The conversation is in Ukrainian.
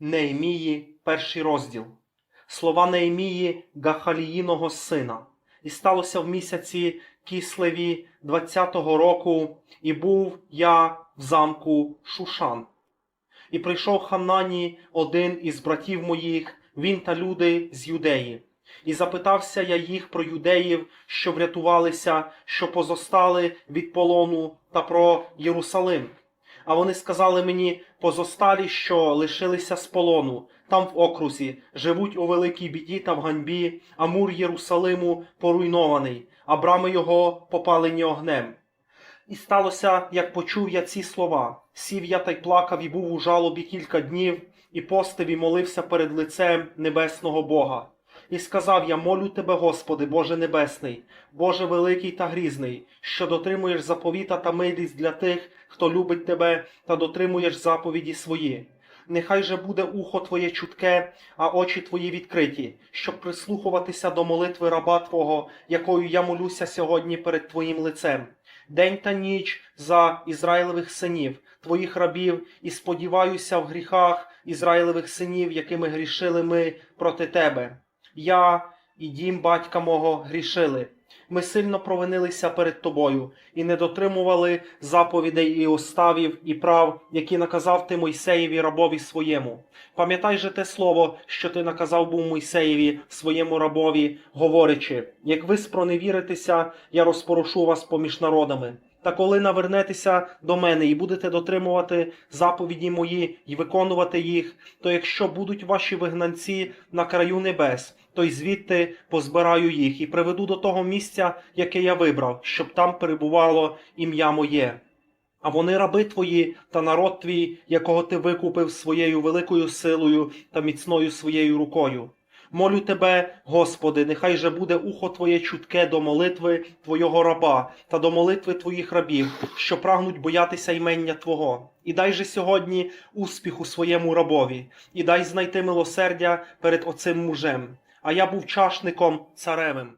Неемії, перший розділ. Слова Неемії Гахаліїного сина. І сталося в місяці Кислеві 20-го року, і був я в замку Шушан. І прийшов Ханані один із братів моїх, він та люди з юдеї. І запитався я їх про юдеїв, що врятувалися, що позостали від полону, та про Єрусалим. А вони сказали мені позосталі, що лишилися з полону, там в окрузі, живуть у великій біді та в ганьбі, а мур Єрусалиму поруйнований, а брами його попалені огнем. І сталося, як почув я ці слова. Сів я та й плакав і був у жалобі кілька днів, і постив і молився перед лицем небесного Бога. І сказав я, молю тебе, Господи, Боже Небесний, Боже великий та грізний, що дотримуєш заповіта та милість для тих, хто любить тебе, та дотримуєш заповіді свої. Нехай же буде ухо Твоє чутке, а очі Твої відкриті, щоб прислухуватися до молитви раба Твого, якою я молюся сьогодні перед Твоїм лицем. День та ніч за Ізраїлевих синів, Твоїх рабів, і сподіваюся в гріхах Ізраїлевих синів, якими грішили ми проти Тебе. Я і дім батька мого грішили. Ми сильно провинилися перед тобою і не дотримували заповідей і оставів і прав, які наказав ти Мойсеєві рабові своєму. Пам'ятай же те слово, що ти наказав був Мойсеєві своєму рабові, говорячи: як ви спроневіритеся, я розпорушу вас поміж народами. Та коли навернетеся до мене і будете дотримувати заповіді мої і виконувати їх, то якщо будуть ваші вигнанці на краю небес, то й звідти позбираю їх і приведу до того місця, яке я вибрав, щоб там перебувало ім'я моє. А вони раби твої та народ твій, якого ти викупив своєю великою силою та міцною своєю рукою. Молю тебе, Господи, нехай же буде ухо Твоє чутке до молитви Твого раба та до молитви Твоїх рабів, що прагнуть боятися ймення Твого. І дай же сьогодні успіху своєму рабові, і дай знайти милосердя перед оцим мужем. А я був чашником царевим.